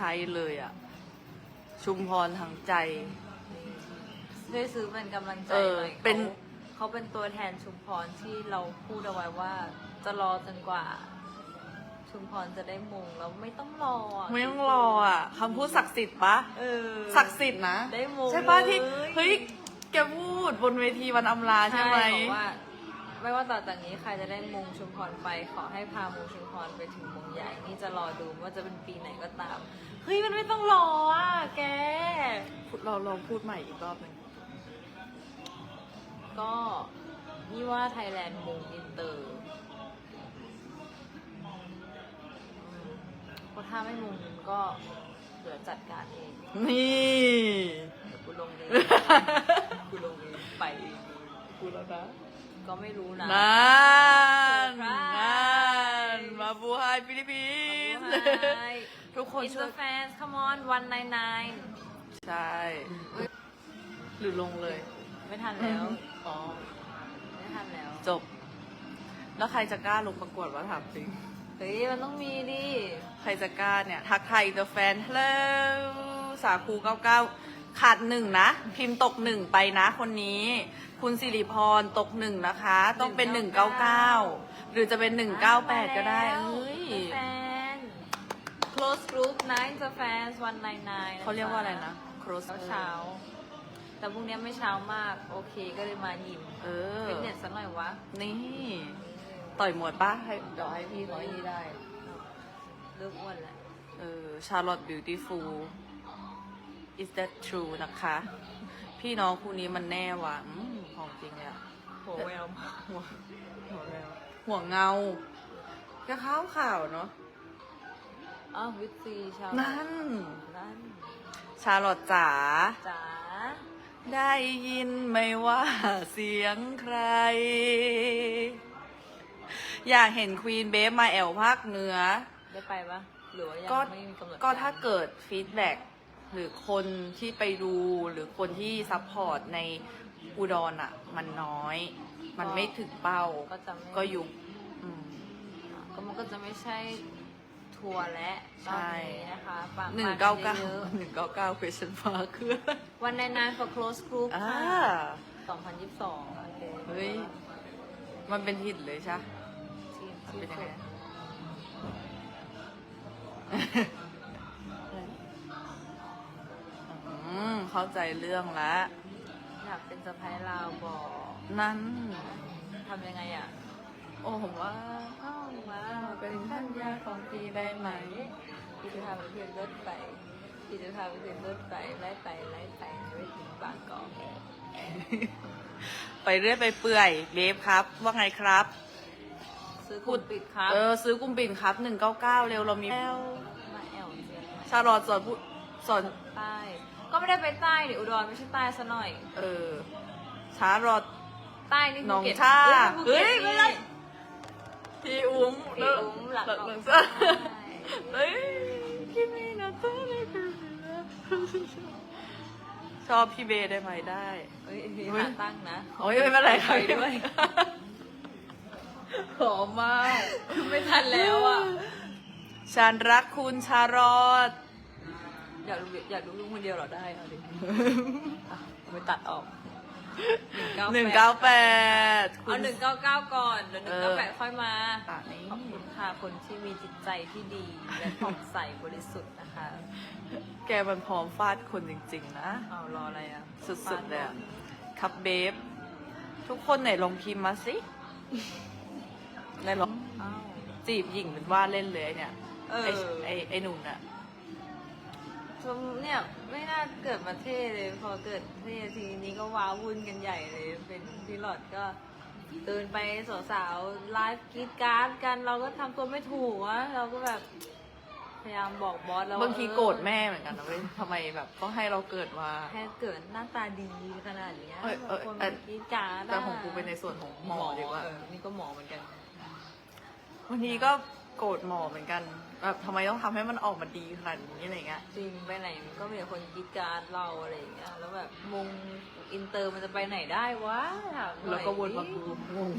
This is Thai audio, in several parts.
ใช้เลยอะชุมพรทางใจช่วยซื้อเป็นกำลังใจเออหน่อยเป็น เขาเขาเป็นตัวแทนชุมพรที่เราพูดเอาไว้ว่า จะรอจนกว่า ชุมพรจะได้มงแล้วไม่ต้องรออะไม่ต้องรออะคำพูดศักดิ์สิทธิ์ปะเออศักดิ์สิทธิ์นะได้มงใช่ปะที่เลยเฮ้ยแกพูดบนเวทีวันอำลาใช่ใช่ไหม บอกว่า ไม่ว่าต่อจากนี้ใครจะได้มงชุมพรไป ขอให้พามงชุมพรไปถึงมงใหญ่นี่จะรอดูว่าจะเป็นปีไหนก็ตาม เฮ้ยมันไม่ต้องรออะแก เราลองพูดใหม่อีกรอบหนึ่งก็นี่ว่าไทยแลนด์มงอินเตอร์เพราะถ้าไม่มงก็เดี๋ยวจัดการเองนี่ เดี๋ยวกูลงเองกูลงเองไปเอง พูดแล้วนะก็ไม่รู้นะนั่นเซอร์ไพรส์นั่นมาบูไฮฟิลิปปินส์ทุกคนอินช่เตวอยร์แฟน come on one nine nine ใช่ หรือลงเลย ไม่ทันแล้ว อ๋อ ไม่ทันแล้ว จบ แล้วใครจะกล้าลงประกวดวะถามจริงเฮ้ยมันต้องมีดิ ใครจะกล้าเนี่ย ทักไทายเดอะแฟนฮัลโหลสาคู99 ขาดหนึ่งนะ พิมพ์ตกหนึ่งไปนะคนนี้ คุณสิริพรตกหนึ่งนะคะ ต้องเป็น199หรือจะเป็น198ก็ได้มาแล้วเอ้ย The fan close group nine the fans one nine nine เขาเรียกว่าอะไรนะ cross เช้าเช้าๆแต่พรุ่งนี้ไม่เช้ามาก โอเคก็เลยมายิมเออฟิตเนสสักหน่อยวะ นี่ ต่อยหมวดป้าให้เดี๋ยวให้พี่เขาให้ได้ เลิกอ้วนแล้ว เออ Charlotte Beautiful is that true นะคะ พี่น้องคู่นี้มันแน่หวังของจริงเลยอะโหแววมากหัวหัวแววหัวเงาก็ขาวขาวๆเนาะอ้าววิตซีชาวนั่น นั่นชาลอตจ๋า จ๋าได้ยินไหมว่าเสียงใคร อยากเห็นควีนเบฟมาแอลภาคเหนือ ได้ไปปะหรือว่ายังก็ไม่มีกำหนดก็ถ้าเกิดฟีดแบ็ก หรือคนที่ไปดูหรือคนที่ซัพพอร์ตในอุดรอะ มันน้อย มันไม่ถึงเป้าก็จะไม่ ก็ยุบอืม ก็มันก็จะไม่ใช่ทัวร์และตใช่อนนี้นะคะปะหนึ่งเก้าเก้าปะเยอะหนึ่งเก้าเก้า question mark คืออะไรวันในนาน for close group อ่า ค่ะ2022โอเคเฮ้ย มันเป็นหินเลยใช่ปะ ทีมมันที่เป็นยังไงฝึก มเข้าใจเรื่องแล้วอยากเป็นสะพ้ายลาวบอกนั่น ทำยังไงอะ โอ้ผมว่าเข้ามาเป็นท่านยาของพี่ได้ไหมพี่จะพาไปเที่ยวรถไฟพี่จะพาไปเที่ยวรถไฟไล่ไปไล่ไปไปถึงบางกอกไปเรื่อยไปเปื่อยเบฟครับ ว่าไงครับ ซื้อกุดปิดครับ เออซื้อกลุ่มปิ่นครับหนึ่งเก้าเก้าเร็วเรามีแล้วมาแอลเจียนชาลอตสอนพูดสอน ใต้ ก็ไม่ได้ไปใต้ดิอุดรไม่ใช่ใต้ซะหน่อย เออชาลอตใต้นี่หนองภูเก็ตชาเฮ้ยเฮ้ยภูไม่เก็ตได้นี่พี่อุ้มพี่อุ้มหลักหลักหหลัลักงใช่เฮ้ยคิมินาโต้เลยชอบพี่เบย์ได้ไหมได้เฮ้ยพี่เฮ้ยหาตั้งนะโอ้ยไม่เป็นไรไปค่ะด้วยหอมมาก ไม่ทันแล้วอะฉันรักคุณชาลอต อยากดูอยากดูลูกคนเดียวเหรอได้เอาดิอะเอาไปตัดออกหนึ่งเก้าแปด เอาหนึ่งเก้าเก้าก่อนเดี๋ยวหนึ่งเก้าแปดค่อยมาอะนี่ ขอบคุณค่ะคนที่มีจิตใจที่ดี และผ่องใสบริสุทธิ์นะคะแกมันพร้อมฟาดคนจริงๆนะ เอารออะไรอะสุดๆเลยอะครับเบฟ ทุกคนไหนลองพิมพ์มาสิไหนลองอ้าวจีบหญิงเป็นว่าเล่นเลยเนี่ย เออไอไอไอหนุ่มน่ะ ชมเนี่ยไม่น่าเกิดมาเท่เลย พอเกิดเท่ทีนี้ก็ว้าวุ่นกันใหญ่เลย เป็นพี่หลอดก็เดินไปสาวๆไลฟ์กรีดการ์ดกันเราก็ทำตัวไม่ถูกอะเราก็แบบพยายามบอกบอสแล้วว่บางทีโกรธแม่เหมือนกันนะเว้ยทำไมแบบต้องให้เราเกิดมา แค่เกิดหน้าตาดีขนาดเนี้ยเอ้ยเอ้ยบางคนเอ้ยกรีดการ์ดะแต่ของกูเป็นในส่วนของหมอดีกว่า เออนี่ก็หมอเหมือนกัน วันนี้ก็ โกรธหมอเหมือนกันแบบทำไมต้องทำให้มันออกมาดีขนาดนี้อะไรเงี้ย จริงไปไหนก็มีแต่คนกรีดการ์ดเราอะไรอย่างเงี้ยแล้วแบบมงอินเตอร์มันจะไปไหนได้วะถามหน่อยแล้วก็วนมาดิกูงง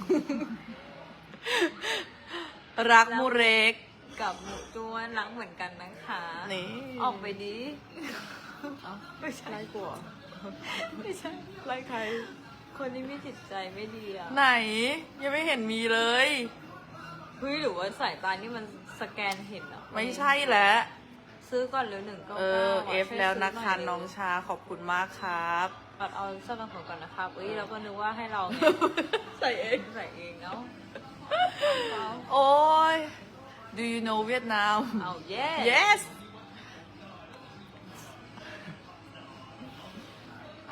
รักมูเร็กกับหมูจ้วนรักเหมือนกันนะคะนี่ ออกไปดิเอ้าไม่ใช่ไล่กลัวไม่ใช่ไล่ใคร คนที่มีจิตใจไม่ดีอะไหน ยังไม่เห็นมีเลย เฮ้ยหรือว่าสายตานี่มันสแกนเห็นเหรอไม่ใช่แล้ว ซื้อก่อนเร็วหนึ่งก็เออเอฟแล้วนะคะน้องชาขอบคุณมากครับปัดเอาเสื้อกันฝนก่อนนะครับเอ้ยเราก็นึกว่าให้เราใส่เองใส่เองเนาะโอ้ย Do you know Vietnam เอาเย้ Yes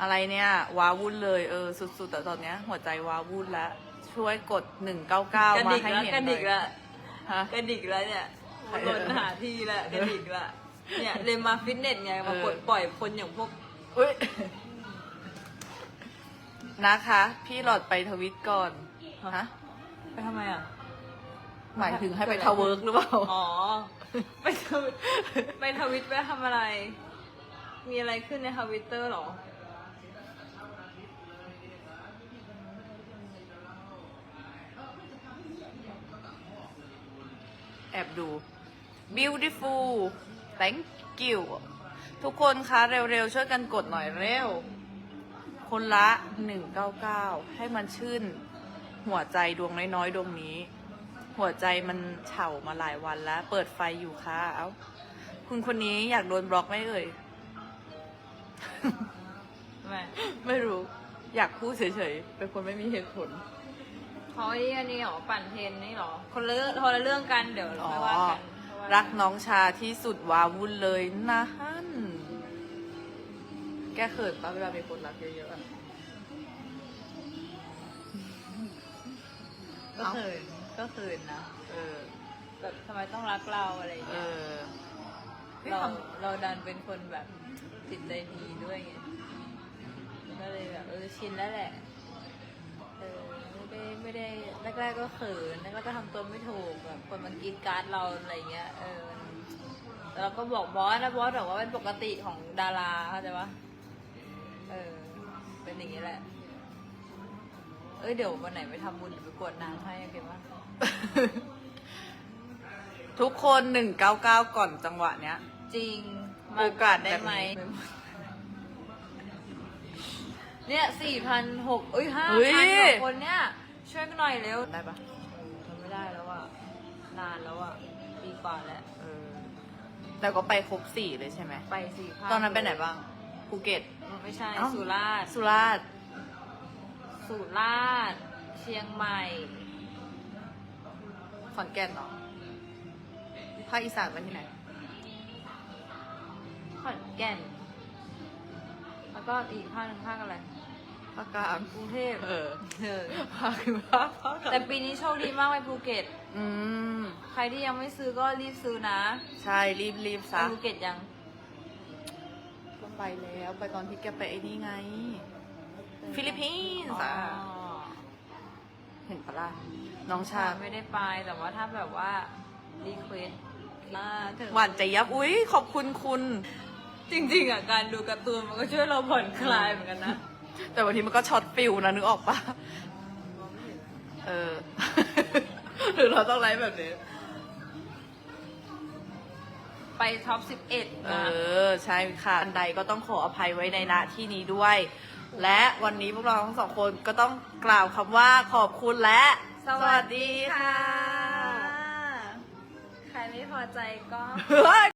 อะไรเนี่ย ว้าวุ่นเลย เออ สุดๆแต่ตอนเนี้ย หัวใจว้าวุ่นแล้ว ช่วยกด 199กระมาดิกให้แล้วเห็นกระหน่ดิอกยแล้วฮะ กระดิกแล้วเนี่ยใครหล่นหาที่แล้วกระดิกแล้วเนี่ยเลยมาฟิตเนสไงมาเออปลดปล่อยคนอย่างพวกอุ้ยนะคะ พี่หลอดไปทวิตก่อนฮะไปทำไมอะ หมายถึงให้ไปทาเวิร์กหรือเปล่า อ๋อ ไปทวิตไปทวิตไปทำอะไร มีอะไรขึ้นในทวิตเตอร์หรอ อบดู beautiful thank you ทุกคนคะเร็วๆ ช่วยกันกดหน่อยเร็ว คนละ 199 ให้มันชื่น หัวใจดวงน้อยๆ ดวงนี้ หัวใจมันเฉามาหลายวันแล้ว เปิดไฟอยู่ค่ะเอ้าคุณคนนี้อยากโดนบล็อกไหมเอ่ย ไม่ ไม่รู้ อยากพูดเฉยๆ เป็นคนไม่มีเหตุผล เขาไอ้นี่อันนี้หรอปั่นเทรนนี่หรอคนละเรื่องคนละเรื่องกันเดี๋ยวเราไม่ว่ากันเพาะว่ารักน้องชาที่สุดว้าวุ่นเลยนะฮันแกเขินปะเวลามีคนรักเยอะๆอะก็เขินก็เขินนะเออแบบทำไมต้องรักเราอะไรอย่างเอเงี้ยอไม่เราทเราดันเป็นคนแบบจิตใจดีด้วยไงก็เลยแบบเออชินแล้วแหละเออ ไม่ได้ไม่ได้แรกๆก็เขินแล้วก็ทำตัวไม่ถูกแบบคนมันกรีดการ์ดเราอะไรเงี้ยเออแต่เราก็บอกบอสนะบอสบอกว่าเป็นปกติของดาราเข้าใจปะเออ เป็นอย่างนี้แหละ เอ้ยเดี๋ยววันไหนไปทำบุญหรือไปกรวดน้ำให้โอเคปะำทุกคนหนึ่งเก้าเก้าก่อนจังหวะเนี้ย จริงโอกาสได้ไหมแบบนี้เนี่ยสี่พันหกเอ้ยห้าเฮ้พันยกว่าคนเนี่ย ช่วยกันหน่อยเร็วได้ปะทำไม่ได้แล้วอะ นานแล้วอะปีกว่าแล้ว เออ แต่ก็ไปครบสี่เลยใช่ไหม ไปสี่พันตอนนั้นไปไหนบ้าง ภูเก็ต ไม่ใช่ เอ้า สุราษฎร์ สุราษฎร์ สุราษฎร์ เชียงใหม่ ขอนแก่นเหรอ ภาคอีสานไปที่ไหน ขอนแก่น แล้วก็อีกภาคหนึ่งภาคอะไร ภาคกลางกรุงเทพเออเออภาคภาคภาคกลางแต่ปีนี้โชคดีมากไปภูเก็ต อืม ใครที่ยังไม่ซื้อก็รีบซื้อนะใช่รีบรีบไปซะภูเก็ตยัง ก็ไปแล้วไปตอนที่แกไปไอ้นี่ไง ฟิลิปปินส์อะเห็นปะล่ะน้องชาชาไม่ได้ไปแต่ว่าถ้าแบบว่ารีเควสมาถึงหวานใจยับอุ้ยขอบคุณคุณ จริงๆอะการดูการ์ตูนมันก็ช่วยเราผ่อนคลายเหมือนกันนะ แต่บางทีมันก็ช็อตฟิลนะนึกออกปะเออ หรือเราต้องไลฟ์แบบนี้ ไปท็อป 11 เอนะอ ใช่ค่ะอันใดก็ต้องขออภัยไว้ในณที่นี้ด้วย และวันนี้พวกเราทั้งสองคนก็ต้องกล่าวคำว่าขอบคุณและสวัสดีค่ะค่ะใครไม่พอใจก็ เฮ้ย